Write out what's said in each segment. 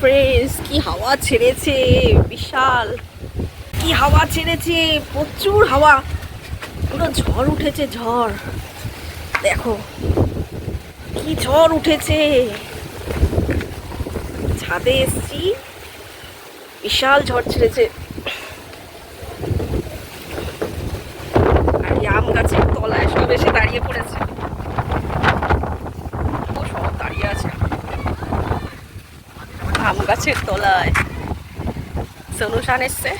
Friends কি হাওয়া ছেড়েছে, বিশাল। কি হাওয়া ছেড়েছে, প্রচুর হাওয়া। পুরো ঝড় উঠেছে, ঝড়। দেখো, কি ঝড় উঠেছে। ছাদে এসছি। বিশাল ঝড় ছেড়েছে। আর আম গাছের তলায় সব এসে দাঁড়িয়ে পড়েছে ও সব দাঁড়িয়ে আছে আম গাছের তলায়। সনুশান এসছে।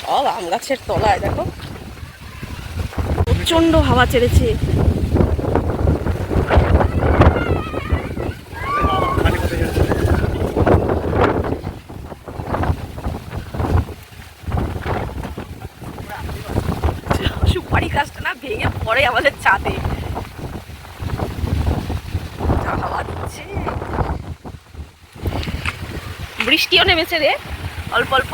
সব আম গাছের তলায়, দেখো। প্রচণ্ড হাওয়া ছেড়েছে। সুপারি গাছটা না ভেঙে পড়ে আমাদের ছাদে যা হাওয়া দিচ্ছে বৃষ্টিও নেমেছে রে। অল্প অল্প।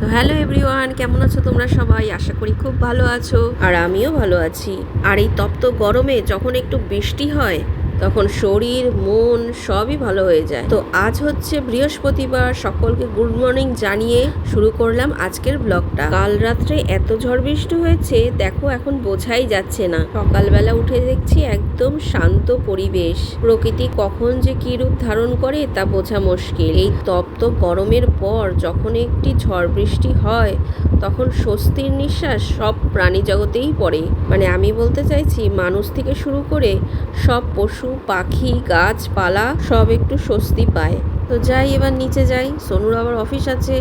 তো হ্যালো এভরিওয়ান, কেমন আছো তোমরা সবাই? আশা করি খুব ভালো আছো। আর আমিও ভালো আছি। আর এই তপ্ত গরমে যখন একটু বৃষ্টি হয় তখন শরীর, মন সবই ভালো হয়ে যায়। তো আজ হচ্ছে বৃহস্পতিবার, সকলকে গুড মর্নিং জানিয়ে শুরু করলাম আজকের ব্লগটা। কাল রাত্রে এত ঝড় বৃষ্টি হয়েছে, দেখো এখন বোঝাই যাচ্ছে না। সকালবেলা উঠে দেখছি একদম শান্ত পরিবেশ। প্রকৃতি কখন যে কি রূপ ধারণ করে তা বোঝা মুশকিল। এই তপ্ত গরমের পর যখন একটি ঝড় বৃষ্টি হয়, তখন স্বস্তির নিঃশ্বাস সব প্রাণী জগতেই পড়ে। মানে আমি বলতে চাইছি, মানুষ থেকে শুরু করে সব পশু পাখি গাছপালা সব একটু স্বস্তি পায়। তো যাই এবার নিচে যাই। সোনুর আবার অফিস আছে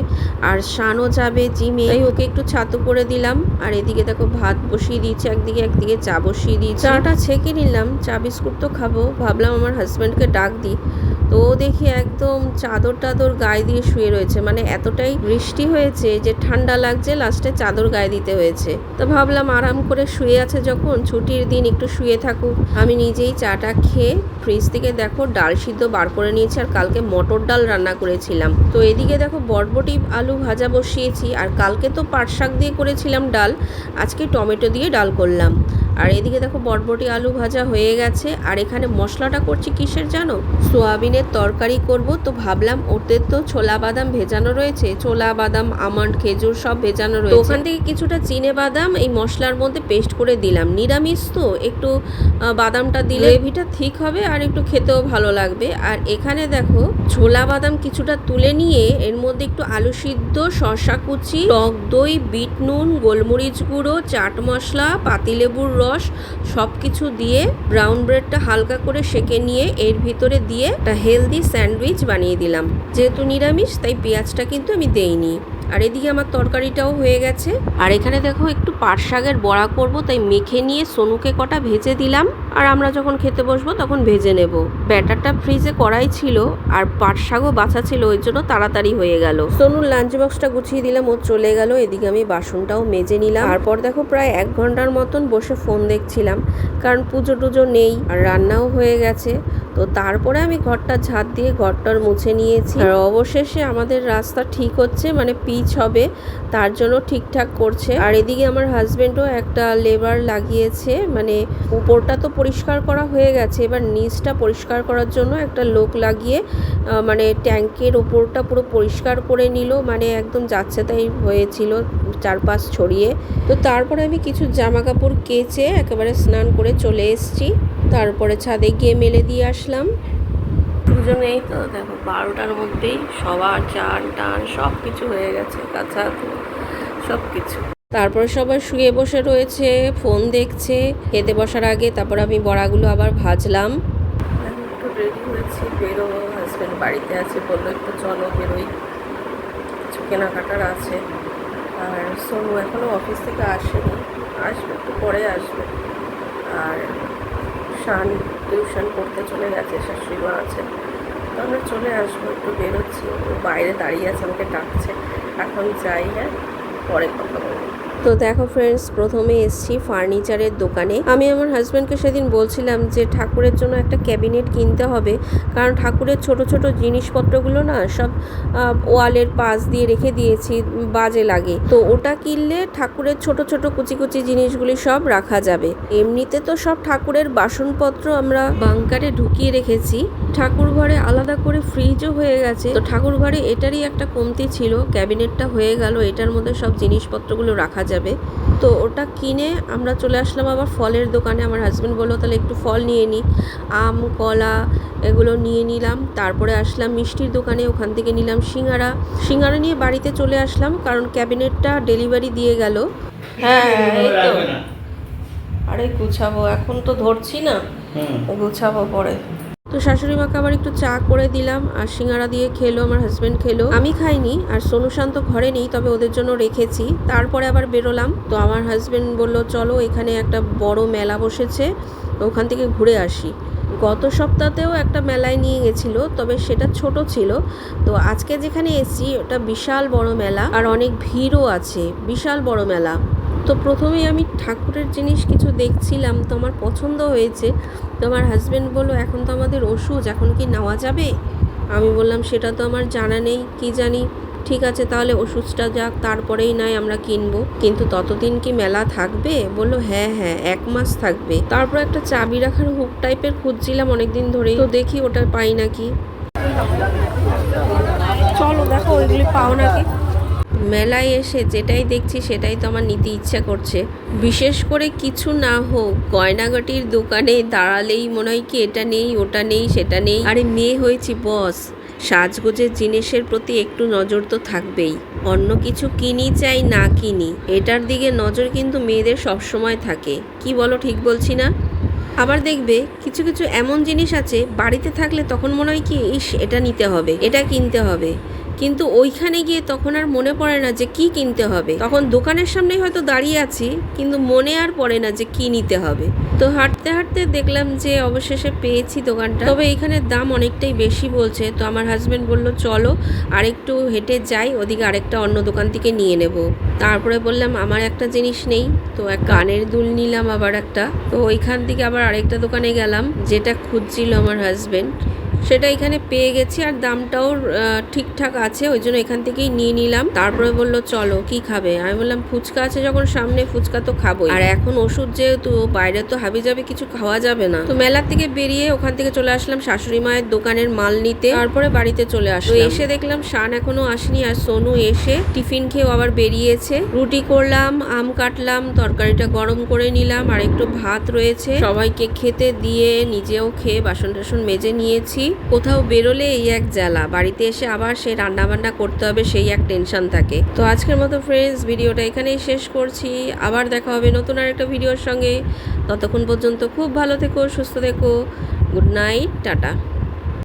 আর শানও যাবে জিমে তাই ওকে একটু ছাতু করে দিলাম। আর এদিকে দেখো ভাত বসিয়ে দিয়েছে একদিকে একদিকে চা বসিয়ে দিয়েছি। চাটা ছেঁকে নিলাম চা বিস্কুট তো খাব। ভাবলাম আমার হাজব্যান্ডকে ডাক দিই। তো দেখি একদম চাদর টাদর গায়ে দিয়ে শুয়ে রয়েছে। মানে এতটাই বৃষ্টি হয়েছে যে ঠান্ডা লাগছে, লাস্টে চাদর গায়ে দিতে হয়েছে। তো ভাবলাম আরাম করে শুয়ে আছে যখন, ছুটির দিন একটু শুয়ে থাকুক। আমি নিজেই চাটা খেয়ে ফ্রিজ থেকে দেখো ডাল সিদ্ধ বার করে নিয়েছি আর কালকে মটর ডাল রান্না করেছিলাম। তো এদিকে দেখো বটবটি আলু ভাজা বসিয়েছি আর কালকে তো পাট শাক দিয়ে করেছিলাম ডাল, আজকে টমেটো দিয়ে ডাল করলাম। আর এদিকে দেখো বটবটি আলু ভাজা হয়ে গেছে। আর এখানে মশলাটা করছি কিসের জানো? সোয়াবিনের তরকারি করব। তো ভাবলাম ওদের তো ছোলা বাদাম ভেজানো রয়েছে। ছোলা বাদাম আমন্ড খেজুর সব ভেজানো রয়েছে। ওখান থেকে কিছুটা চিনে বাদাম এই মশলার মধ্যে পেস্ট করে দিলাম। নিরামিষ তো একটু বাদামটা দিলে গ্রেভিটা ঠিক হবে আর একটু খেতেও ভালো লাগবে। আর এখানে দেখো ছোলা বাদাম কিছুটা তুলে নিয়ে এর মধ্যে একটু আলু সিদ্ধ শসা কুচি টক দই বিট নুন গোলমরিচ গুঁড়ো চাট মশলা পাতিলেবুর রস সব কিছু দিয়ে ব্রাউন ব্রেডটা হালকা করে সেকে নিয়ে এর ভিতরে দিয়ে একটা হেলদি স্যান্ডউইচ বানিয়ে দিলাম। যেহেতু নিরামিষ, তাই পেঁয়াজটা কিন্তু আমি দেইনি। আর এদিকে আমার তরকারিটাও হয়ে গেছে। আর এখানে দেখো একটু পাট শাকের বড়া করব, তাই মেখে নিয়ে সোনুকে কটা ভেজে দিলাম। আর আমরা যখন খেতে বসবো তখন ভেজে নেব। ব্যাটারটা ফ্রিজে করাই ছিল আর পাট শাকও বাছা ছিল, ওই জন্য তাড়াতাড়ি হয়ে গেল। সোনুর লাঞ্চ বক্সটা গুছিয়ে দিলাম, ও চলে গেল। এদিকে আমি বাসনটাও মেজে নিলাম। তারপর দেখো প্রায় এক ঘণ্টার মতন বসে ফোন দেখছিলাম, কারণ পুজো টুজো নেই আর রান্নাও হয়ে গেছে। তো তারপরে আমি ঘরটা ঝাঁট দিয়ে ঘরটার মুছে নিয়েছি। আর অবশেষে আমাদের রাস্তা ঠিক হচ্ছে মানে পিচ হবে, তার জন্য ঠিকঠাক করছে। আর এদিকে আমার হাজবেন্ডও একটা লেবার লাগিয়েছে মানে উপরটা তো পরিষ্কার করা হয়ে গেছে, এবার নিচটা পরিষ্কার করার জন্য একটা লোক লাগিয়ে মানে ট্যাঙ্কের ওপরটা পুরো পরিষ্কার করে নিল মানে একদম যাচ্ছে তাই হয়েছিল চারপাশ ছড়িয়ে। তো তারপরে আমি কিছু জামা কাপড় কেচে একেবারে স্নান করে চলে এসেছি। তারপরে ছাদে গিয়ে মেলে দিয়ে আসলাম। দুজনেই তো দেখো বারোটার মধ্যেই সবার চান টান সব কিছু হয়ে গেছে কাঁচা সব কিছু তারপরে সবাই শুয়ে বসে রয়েছে ফোন দেখছে খেতে বসার আগে তারপর আমি বড়াগুলো আবার ভাজলাম। একটু রেডি হয়েছি বেরোবো হাজব্যান্ড বাড়িতে আছে বলল একটু চলো বেরোই। কিছু কেনাকাটার আছে। আর সোনু এখনও অফিস থেকে আসেনি আসবে একটু পরে আসবে। আর শান টিউশন করতে চলে গেছে শাশুড়ি মা আছে। তো আমরা চলে আসব, একটু বেরোচ্ছি। ও বাইরে দাঁড়িয়ে আছে, আমাকে ডাকছে। এখন যাই হ্যাঁ? পরে কথা বলব। তো দেখো ফ্রেন্ডস প্রথমে এসছি ফার্নিচারের দোকানে। আমি আমার হাজব্যান্ডকে সেদিন বলছিলাম যে, ঠাকুরের জন্য একটা ক্যাবিনেট কিনতে হবে। কারণ ঠাকুরের ছোট ছোট জিনিসপত্রগুলো না, সব ওয়ালের পাশ দিয়ে রেখে দিয়েছি, বাজে লাগে। তো ওটা কিনলে ঠাকুরের ছোট ছোট কুচি কুচি জিনিসগুলি সব রাখা যাবে। এমনিতে তো সব ঠাকুরের বাসনপত্র আমরা বাংকারে ঢুকিয়ে রেখেছি। ঠাকুর ঘরে আলাদা করে ফ্রিজও হয়ে গেছে। তো ঠাকুর ঘরে এটারই একটা কমতি ছিল ক্যাবিনেটটা হয়ে গেল, এটার মধ্যে সব জিনিসপত্রগুলো রাখা যাবে। তো ওটা কিনে আমরা চলে আসলাম আবার ফলের দোকানে। আমার হাজব্যান্ড বলল তাহলে একটু ফল নিয়ে নিই আম কলা এগুলো নিয়ে নিলাম। তারপরে আসলাম মিষ্টির দোকানে ওখান থেকে নিলাম সিঙ্গারা। সিঙ্গারা নিয়ে বাড়িতে চলে আসলাম কারণ ক্যাবিনেটটা ডেলিভারি দিয়ে গেল। হ্যাঁ এই তো। আরে গুছাবো। এখন তো ধরছি না। গুছাবো পরে। তো শাশুড়ি মাকে আবার একটু চা করে দিলাম, আর সিঙ্গারা দিয়ে খেলো, আমার হাজব্যান্ড খেলো। আমি খাইনি, আর সোনু শান্ত ঘরে নেই, তবে ওদের জন্য রেখেছি। তারপরে আবার বেরোলাম, তো আমার হাজব্যান্ড বলল, চলো, এখানে একটা বড় মেলা বসেছে ওখান থেকে ঘুরে আসি। গত সপ্তাহতেও একটা মেলায় নিয়ে গেছিল, তবে সেটা ছোট ছিল। তো আজকে যেখানে এসেছি, ওটা বিশাল বড় মেলা, আর অনেক ভিড়ও আছে, বিশাল বড় মেলা। তো প্রথমেই আমি ঠাকুরের জিনিস কিছু দেখছিলাম, তো আমার পছন্দ হয়েছে। তো আমার হাজব্যান্ড বলল, এখন তো আমাদের ওষুধ, এখন কি নেওয়া যাবে? আমি বললাম, সেটা তো আমার জানা নেই, কি জানি? ঠিক আছে, তাহলে ওষুধটা যাক, তারপরেই নয় আমরা কিনবো। কিন্তু ততদিন কি মেলা থাকবে? বলল হ্যাঁ হ্যাঁ এক মাস থাকবে। তারপর একটা চাবি রাখার হুক টাইপের খুঁজছিলাম অনেকদিন ধরেই, তো দেখি ওটা পাই নাকি। চলো, দেখো, ওইগুলি পাও নাকি? মেলায় এসে যেটাই দেখছি সেটাই তো আমার নিতে ইচ্ছা করছে। বিশেষ করে কিছু না হোক, গয়নাগাটির দোকানে দাঁড়ালেই মনে হয় কি এটা নেই, ওটা নেই, সেটা নেই। আরে মেয়ে হয়েছি, বস। সাজগোজের জিনিসের প্রতি একটু নজর তো থাকবেই। অন্য কিছু কিনি চাই, না কিনি, এটার দিকে নজর কিন্তু মেয়েদের সবসময় থাকে। কি বলো, ঠিক বলছি না? আবার দেখবে, কিছু কিছু এমন জিনিস আছে, বাড়িতে থাকলে তখন মনে হয় কি, ইস, এটা নিতে হবে, এটা কিনতে হবে। কিন্তু ওইখানে গিয়ে তখন আর মনে পড়ে না যে কি কিনতে হবে। তখন দোকানের সামনে হয়তো দাঁড়িয়ে আছি, কিন্তু মনে আর পড়ে না যে কি নিতে হবে। তো হাঁটতে হাঁটতে দেখলাম যে অবশেষে পেয়েছি দোকানটা। তবে এখানে দাম অনেকটাই বেশি বলছে। তো আমার হাজব্যান্ড বলল, চলো, আরেকটু হেঁটে যাই, ওদিকে আরেকটা অন্য দোকান থেকে নিয়ে নেব। তারপরে বললাম, আমার একটা জিনিস নেই। তো এক কানের দুল নিলাম আবার একটা। তো ওইখান থেকে আবার আরেকটা দোকানে গেলাম, যেটা খুঁজছিল আমার হাজব্যান্ড সেটা এখানে পেয়ে গেছি আর দামটাও ঠিকঠাক আছে, ওই জন্য এখান থেকেই নিয়ে নিলাম। তারপরে বলল, চলো, কি খাবে? আমি বললাম, ফুচকা আছে যখন সামনে, ফুচকা তো খাবোই। আর এখন ওষুধ যেহেতু, বাইরে তো হাবি যাবে কিছু খাওয়া যাবে না। তো মেলার থেকে বেরিয়ে ওখান থেকে চলে আসলাম শাশুড়ি মায়ের দোকানের মাল নিতে। তারপরে বাড়িতে চলে আসলাম। তো এসে দেখলাম, শান এখনও আসেনি আর সোনু এসে টিফিন খেয়েও আবার বেরিয়েছে। রুটি করলাম, আম কাটলাম, তরকারিটা গরম করে নিলাম, আর একটু ভাত রয়েছে। সবাইকে খেতে দিয়ে নিজেও খেয়ে বাসন টাসন মেজে নিয়েছি। কোথাও বেরোলে এই এক জ্বালা, বাড়িতে এসে আবার সেই রান্নাবান্না করতে হবে সেই এক টেনশন থাকে তো আজকের মতো ফ্রেন্ডস ভিডিওটা এখানেই শেষ করছি। আবার দেখা হবে নতুন আরেকটা ভিডিওর সঙ্গে। ততক্ষণ পর্যন্ত খুব ভালো থেকো, সুস্থ থেকো। Good night tata.